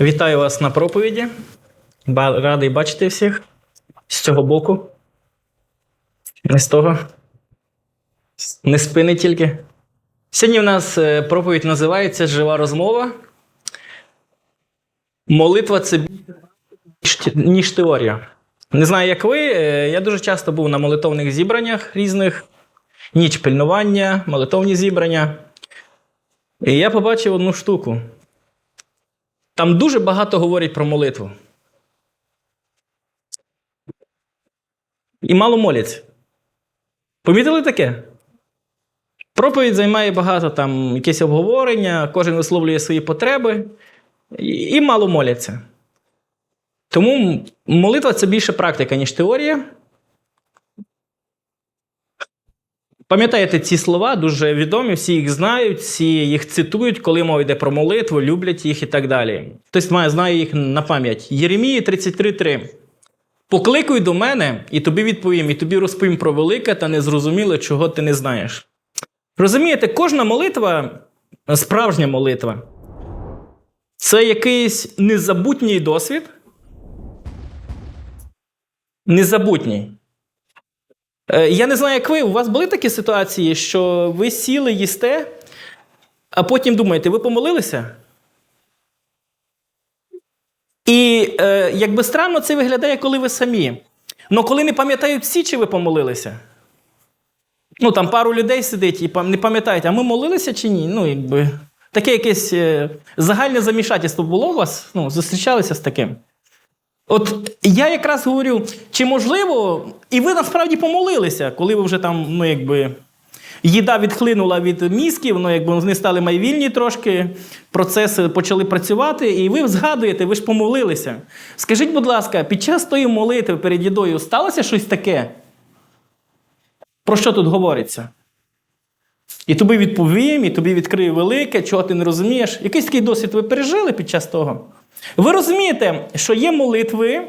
Вітаю вас на проповіді. Радий бачити всіх з цього боку. Не з того. Не спини тільки. Сьогодні в нас е, проповідь називається Жива розмова. Молитва це більше, ніж теорія. Не знаю, як ви. е, Я дуже часто був на молитовних зібраннях різних, ніч пильнування, молитовні зібрання. І я побачив одну штуку. Там дуже багато говорять про молитву. І мало моляться. Помітили таке? Проповідь займає багато там якесь обговорення, кожен висловлює свої потреби і, мало моляться. Тому молитва це більше практика, ніж теорія. Пам'ятаєте ці слова, дуже відомі, всі їх знають, всі їх цитують, коли мова йде про молитву, люблять їх і так далі. Хтось має знає їх на пам'ять. Єремії 33.3. Покликуй до мене, і тобі відповім, і тобі розповім про велике та незрозуміле, чого ти не знаєш. Розумієте, кожна молитва, справжня молитва, це якийсь незабутній досвід. Незабутній. Е, Я не знаю, як ви, у вас були такі ситуації, що ви сіли, їсте, а потім думаєте, ви помолилися? І е, якби странно це виглядає, коли ви самі. Але коли не пам'ятають всі, чи ви помолилися? Ну, там пару людей сидить і не пам'ятають, а ми молилися чи ні? Ну, якби. Таке якесь е, загальне замішательство було у вас? Ну, зустрічалися з таким? От я якраз говорю, чи можливо, і ви насправді помолилися, коли ви вже там, ну якби. Їда відхлинула від мізків, ну якби вони стали майвільні трошки, процеси почали працювати, і ви згадуєте, ви ж помолилися. Скажіть, будь ласка, під час тої молитви перед їдою сталося щось таке? Про що тут говориться? І тобі відповім, і тобі відкрию велике, чого ти не розумієш. Якийсь такий досвід ви пережили під час того? Ви розумієте, що є молитви,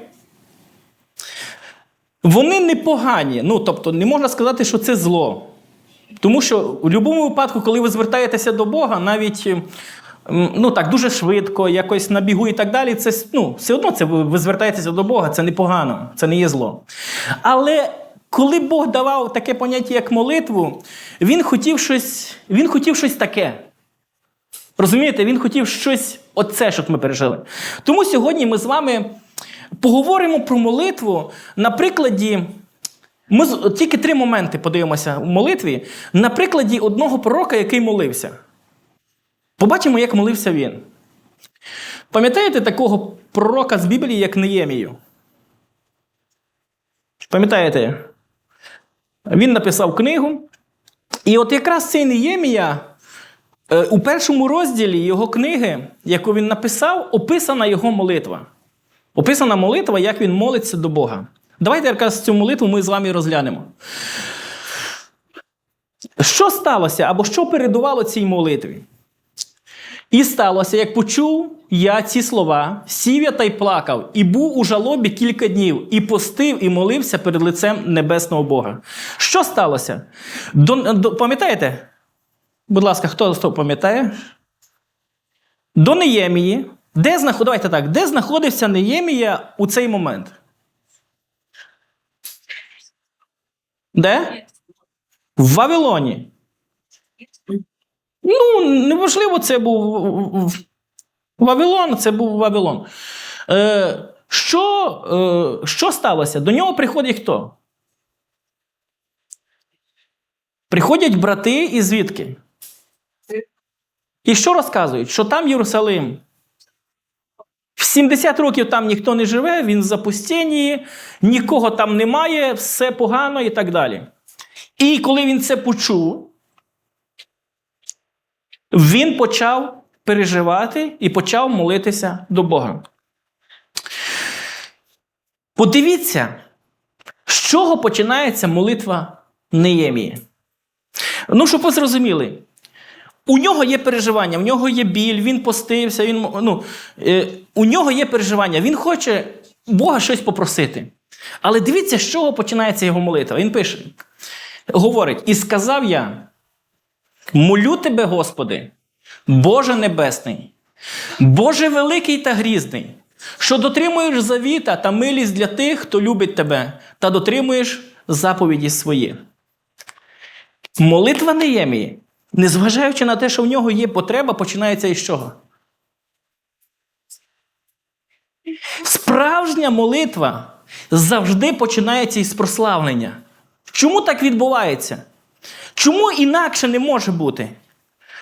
вони непогані. Ну, тобто, не можна сказати, що це зло. Тому що в будь-якому випадку, коли ви звертаєтеся до Бога, навіть ну, так, дуже швидко, якось на бігу і так далі, це ну, все одно це ви звертаєтеся до Бога, це непогано, це не є зло. Але коли Бог давав таке поняття, як молитву, він хотів щось, він хотів щось таке. Розумієте, він хотів щось оце, щоб ми пережили. Тому сьогодні ми з вами поговоримо про молитву на прикладі. Ми тільки три моменти подивимося в молитві на прикладі одного пророка, який молився. Побачимо, як молився він. Пам'ятаєте такого пророка з Біблії, як Неємію? Пам'ятаєте? Він написав книгу. І от якраз цей Неємія у першому розділі його книги, яку він написав, описана його молитва. Описана молитва, як він молиться до Бога. Давайте якраз цю молитву ми з вами розглянемо. Що сталося або що передувало цій молитві? І сталося, як почув я ці слова, сів я та й плакав, і був у жалобі кілька днів, і постив, і молився перед лицем небесного Бога. Що сталося? До, до, пам'ятаєте? Будь ласка, хто, хто пам'ятає? До Неємії. Де знаход... Давайте так, де знаходився Неємія у цей момент? Де? В Вавилоні. Ну, неважливо, це був Вавилон, це був Вавилон. Е, що, е, що сталося? До нього приходять хто? Приходять брати і звідки? І що розказують? Що там Єрусалим? В 70 років там ніхто не живе, він в запустінні, нікого там немає, все погано і так далі. І коли він це почув, він почав переживати і почав молитися до Бога. Подивіться, з чого починається молитва Неємії. Ну, щоб ви зрозуміли, у нього є переживання, в нього є біль, він постився, він, ну, е, у нього є переживання, він хоче Бога щось попросити. Але дивіться, з чого починається його молитва. Він пише, говорить: І сказав я: молю тебе, Господи, Боже Небесний, Боже великий та грізний, що дотримуєш завіта та милість для тих, хто любить тебе, та дотримуєш заповіді свої. Молитва Неємії, незважаючи на те, що в нього є потреба, починається із чого? Справжня молитва завжди починається із прославлення. Чому так відбувається? Чому інакше не може бути?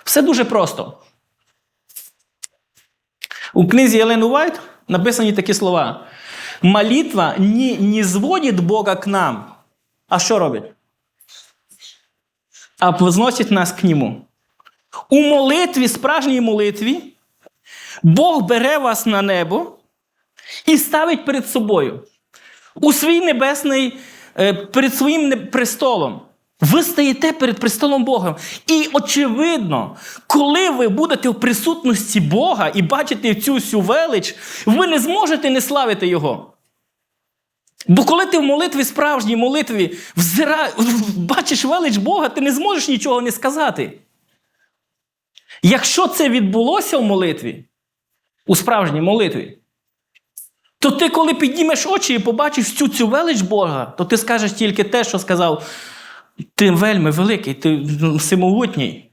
Все дуже просто. У книзі Елен Уайт написані такі слова: Молитва не, не зводить Бога к нам. А що робить? А возносить нас к Нему. У молитві, справжній молитві, Бог бере вас на небо і ставить перед собою. У свій небесний, е, перед своїм престолом. Ви стоїте перед престолом Бога. І очевидно, коли ви будете в присутності Бога і бачите цю всю велич, ви не зможете не славити Його. Бо коли ти в молитві, справжній молитві, взира... бачиш велич Бога, ти не зможеш нічого не сказати. Якщо це відбулося в молитві, у справжній молитві, то ти, коли піднімеш очі і побачиш всю цю велич Бога, то ти скажеш тільки те, що сказав, ти вельми великий, ти ну, всемогутній.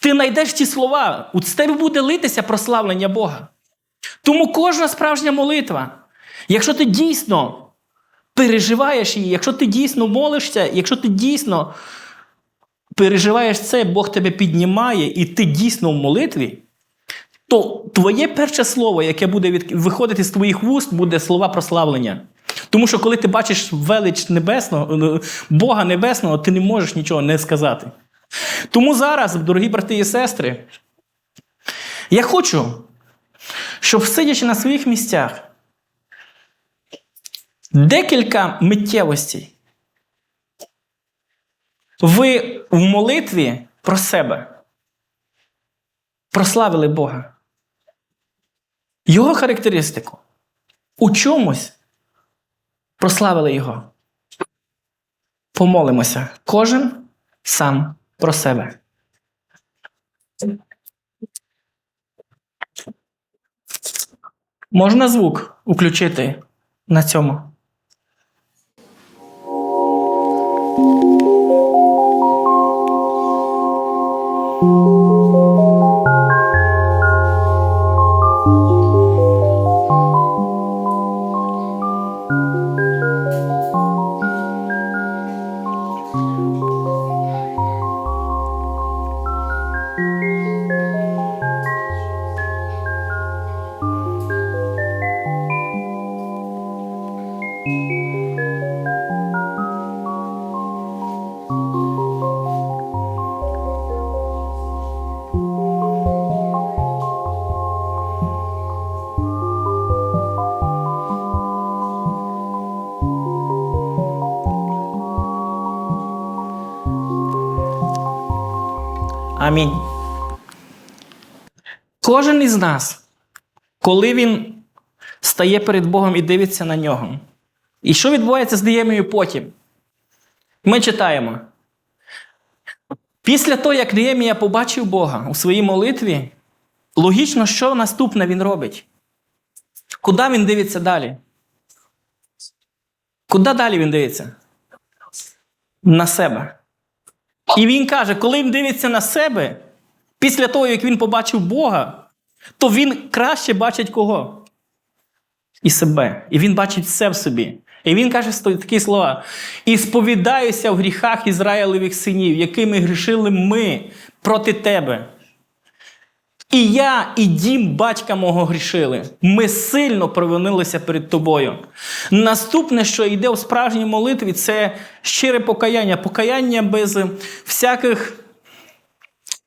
Ти знайдеш ті слова, з тебе буде литися прославлення Бога. Тому кожна справжня молитва, якщо ти дійсно переживаєш її, якщо ти дійсно молишся, якщо ти дійсно переживаєш це, Бог тебе піднімає, і ти дійсно в молитві, то твоє перше слово, яке буде виходити з твоїх вуст, буде слова прославлення. Тому що коли ти бачиш велич небесного, е, Бога Небесного, ти не можеш нічого не сказати. Тому зараз, дорогі брати і сестри, я хочу, щоб сидячи на своїх місцях, декілька миттєвостей ви в молитві про себе прославили Бога. Його характеристику. У чомусь прославили Його. Помолимося. Кожен сам про себе. Можна звук включити на цьому? Амінь. Кожен із нас, коли він стає перед Богом і дивиться на нього. І що відбувається з Неємією потім? Ми читаємо. Після того, як Неємія побачив Бога у своїй молитві, логічно, що наступне він робить? Куди він дивиться далі? Куди далі він дивиться? На себе. І він каже, коли він дивиться на себе, після того, як він побачив Бога, то він краще бачить кого? І себе. І він бачить все в собі. І він каже такі слова: І сповідаюся в гріхах Ізраїлевих синів, якими грішили ми проти тебе. І я, і дім батька мого грішили. Ми сильно провинилися перед тобою. Наступне, що йде у справжній молитві, це щире покаяння. Покаяння без всяких.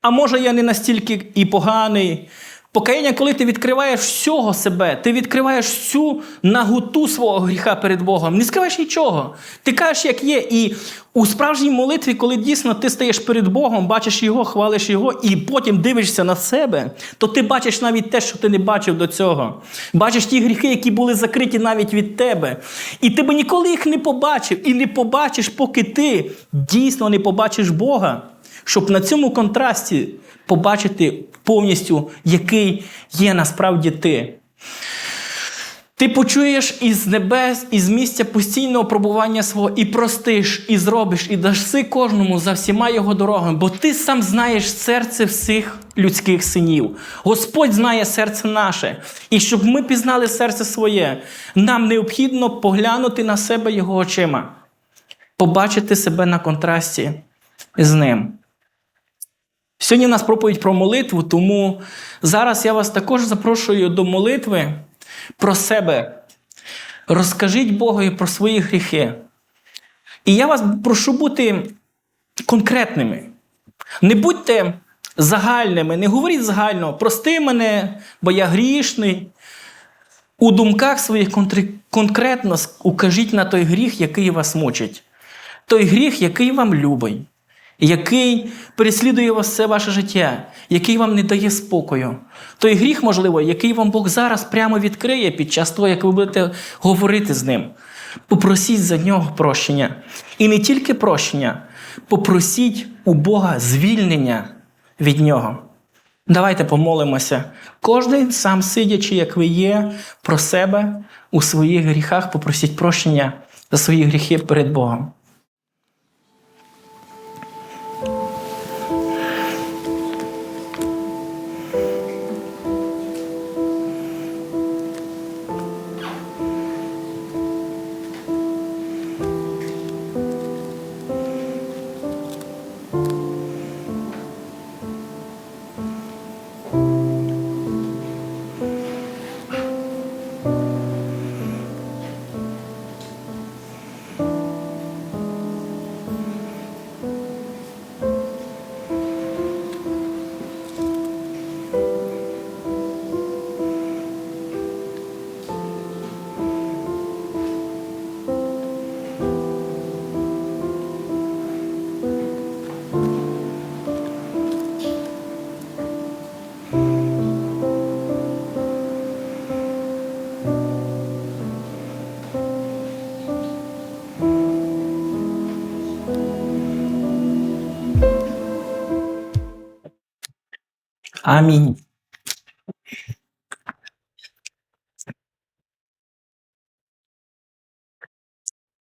А може, я не настільки і поганий. Покаяння, коли ти відкриваєш всього себе, ти відкриваєш всю наготу свого гріха перед Богом. Не скриваєш нічого. Ти кажеш, як є. І у справжній молитві, коли дійсно ти стаєш перед Богом, бачиш Його, хвалиш Його, і потім дивишся на себе, то ти бачиш навіть те, що ти не бачив до цього. Бачиш ті гріхи, які були закриті навіть від тебе. І ти би ніколи їх не побачив, і не побачиш, поки ти дійсно не побачиш Бога. щоб на цьому контрасті побачити повністю, який є насправді ти. Ти почуєш із небес, із місця постійного пробування свого, і простиш, і зробиш, і даси кожному за всіма його дорогами, бо ти сам знаєш серце всіх людських синів. Господь знає серце наше. І щоб ми пізнали серце своє, нам необхідно поглянути на себе його очима, побачити себе на контрасті з ним. Сьогодні у нас проповідь про молитву, тому зараз я вас також запрошую до молитви про себе. Розкажіть Богові про свої гріхи. І я вас прошу бути конкретними. Не будьте загальними, не говоріть загально, прости мене, бо я грішний. У думках своїх конкретно укажіть на той гріх, який вас мучить. Той гріх, який вам любий, який переслідує вас все ваше життя, який вам не дає спокою. Той гріх, можливо, який вам Бог зараз прямо відкриє під час того, як ви будете говорити з ним. Попросіть за нього прощення. І не тільки прощення, попросіть у Бога звільнення від нього. Давайте помолимося. Кожен сам сидячи, як ви є, про себе у своїх гріхах, попросіть прощення за свої гріхи перед Богом. Амінь.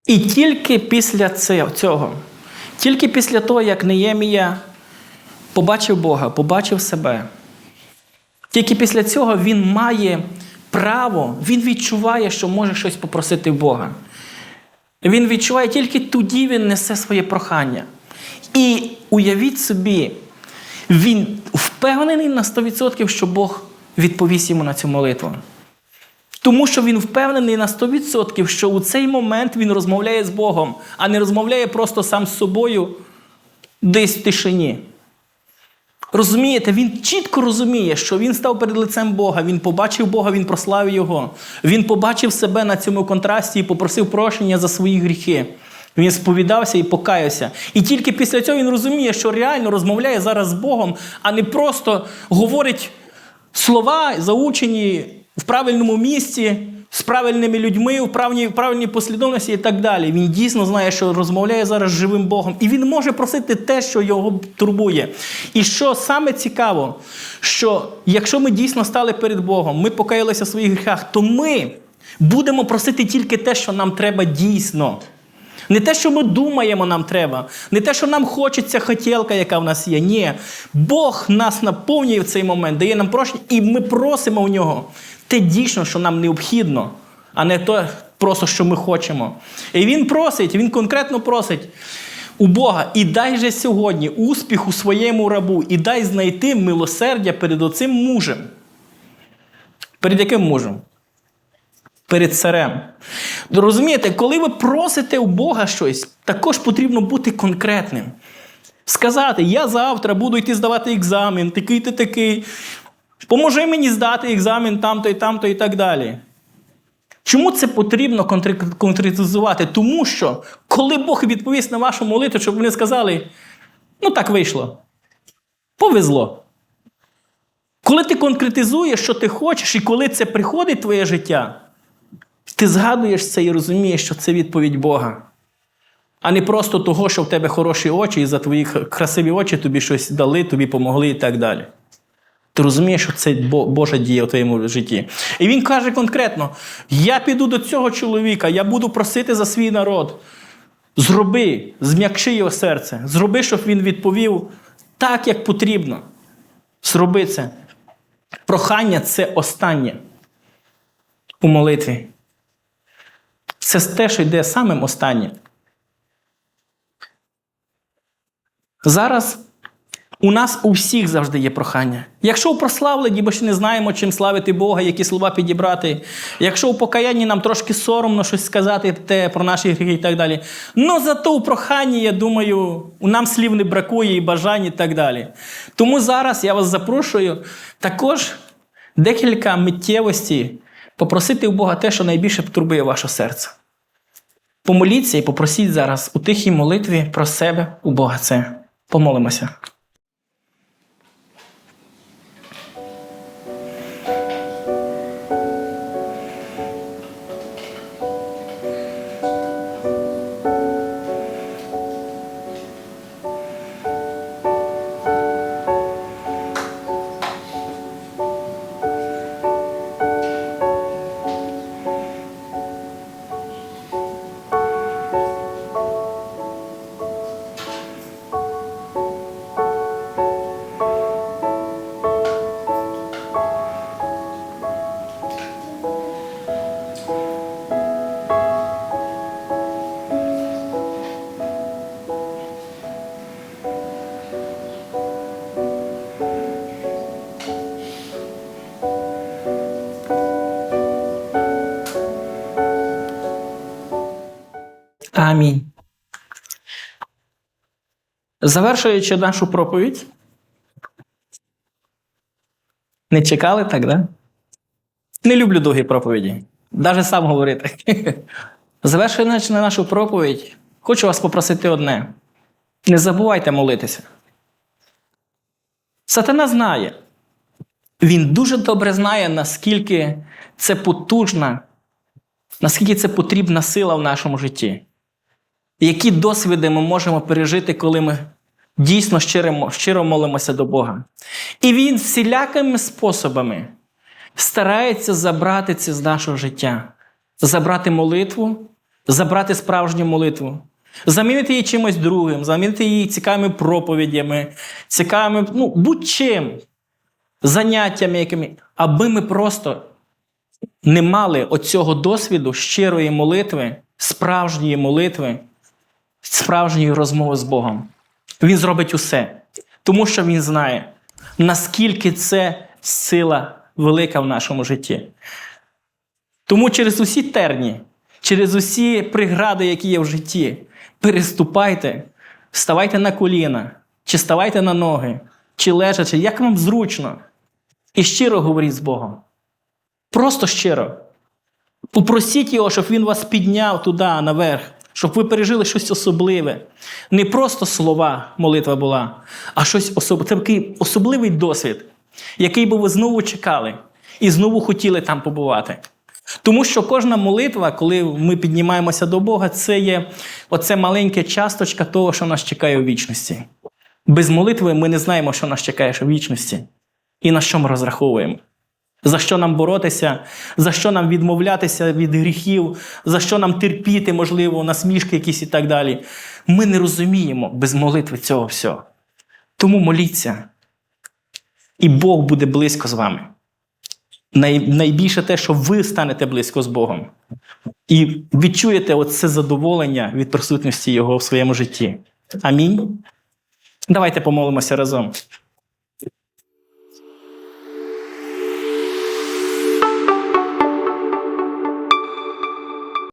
І тільки після цього, тільки після того, як Неємія побачив Бога, побачив себе, тільки після цього він має право, він відчуває, що може щось попросити Бога. Він відчуває тільки тоді він несе своє прохання. І уявіть собі, він впевнений на 100%, що Бог відповість йому на цю молитву. Тому що він впевнений на 100%, що у цей момент він розмовляє з Богом, а не розмовляє просто сам з собою десь в тишині. Розумієте, він чітко розуміє, що він став перед лицем Бога, він побачив Бога, він прославив Його. Він побачив себе на цьому контрасті і попросив прощення за свої гріхи. Він сповідався і покаявся. І тільки після цього він розуміє, що реально розмовляє зараз з Богом, а не просто говорить слова, заучені в правильному місці, з правильними людьми, в правильній, в правильній послідовності і так далі. Він дійсно знає, що розмовляє зараз з живим Богом. І він може просити те, що його турбує. І що саме цікаво, що якщо ми дійсно стали перед Богом, ми покаялися в своїх гріхах, то ми будемо просити тільки те, що нам треба дійсно. Не те, що ми думаємо, нам треба, не те, що нам хочеться хотілка, яка в нас є. Ні. Бог нас наповнює в цей момент, дає нам прощення, і ми просимо у нього те дійсно, що нам необхідно, а не то просто, що ми хочемо. І він просить, він конкретно просить у Бога, і дай же сьогодні успіх у своєму рабу, і дай знайти милосердя перед оцим мужем. Перед яким мужем? Перед царем. Розумієте, коли ви просите у Бога щось, також потрібно бути конкретним. Сказати, я завтра буду йти здавати екзамен, такий-то такий. Поможи мені здати екзамен там-то і там-то і так далі. Чому це потрібно конкретизувати? Тому що, коли Бог відповість на вашу молитву, щоб вони сказали, ну так вийшло. Повезло. Коли ти конкретизуєш, що ти хочеш, і коли це приходить в твоє життя, ти згадуєш це і розумієш, що це відповідь Бога. а не просто того, що в тебе хороші очі, і за твої красиві очі тобі щось дали, тобі помогли і так далі. Ти розумієш, що це Бо- Божа дія в твоєму житті. І він каже конкретно: я піду до цього чоловіка, я буду просити за свій народ. Зроби, зм'якши його серце, зроби, щоб він відповів так, як потрібно. Зроби це. Прохання це останнє у молитві. Це те, що йде самим останнім. Зараз у нас у всіх завжди є прохання. Якщо у прославленні, бо ще не знаємо, чим славити Бога, які слова підібрати. Якщо у покаянні нам трошки соромно щось сказати те, про наші гріхи і так далі. Ну зато у проханні, я думаю, у нам слів не бракує і бажань і так далі. Тому зараз я вас запрошую також декілька миттєвості попросити у Бога те, що найбільше турбує ваше серце. Помоліться і попросіть зараз у тихій молитві про себе у Бога це. Помолимося. Амінь. Завершуючи нашу проповідь. Не чекали так, да? Не люблю довгі проповіді. Навіть сам говорити. Завершуючи нашу проповідь, хочу вас попросити одне: не забувайте молитися. Сатана знає. Він дуже добре знає, наскільки це потужна, наскільки це потрібна сила в нашому житті. Які досвіди ми можемо пережити, коли ми дійсно щиро, щиро молимося до Бога. І він всілякими способами старається забрати це з нашого життя, забрати молитву, забрати справжню молитву, замінити її чимось другим, замінити її цікавими проповідями, цікавими, ну, будь-чим, заняттями, якими, аби ми просто не мали оцього досвіду щирої молитви, справжньої молитви, справжньої розмови з Богом. Він зробить усе, тому що він знає, наскільки це сила велика в нашому житті. Тому через усі терні, через усі прегради, які є в житті, переступайте, ставайте на коліна, чи ставайте на ноги, чи лежачи, як вам зручно. І щиро говоріть з Богом. Просто щиро. Попросіть його, щоб він вас підняв туди, наверх, щоб ви пережили щось особливе. Не просто слова молитва була, а щось особливе. Це такий особливий досвід, який би ви знову чекали і знову хотіли там побувати. Тому що кожна молитва, коли ми піднімаємося до Бога, це є оце маленька часточка того, що нас чекає у вічності. Без молитви ми не знаємо, що нас чекає в вічності, і на що ми розраховуємо. За що нам боротися, за що нам відмовлятися від гріхів, за що нам терпіти, можливо, насмішки якісь і так далі. Ми не розуміємо без молитви цього всього. Тому моліться, і Бог буде близько з вами. Най, найбільше те, що ви станете близько з Богом. І відчуєте оце задоволення від присутності Його в своєму житті. Амінь. Давайте помолимося разом.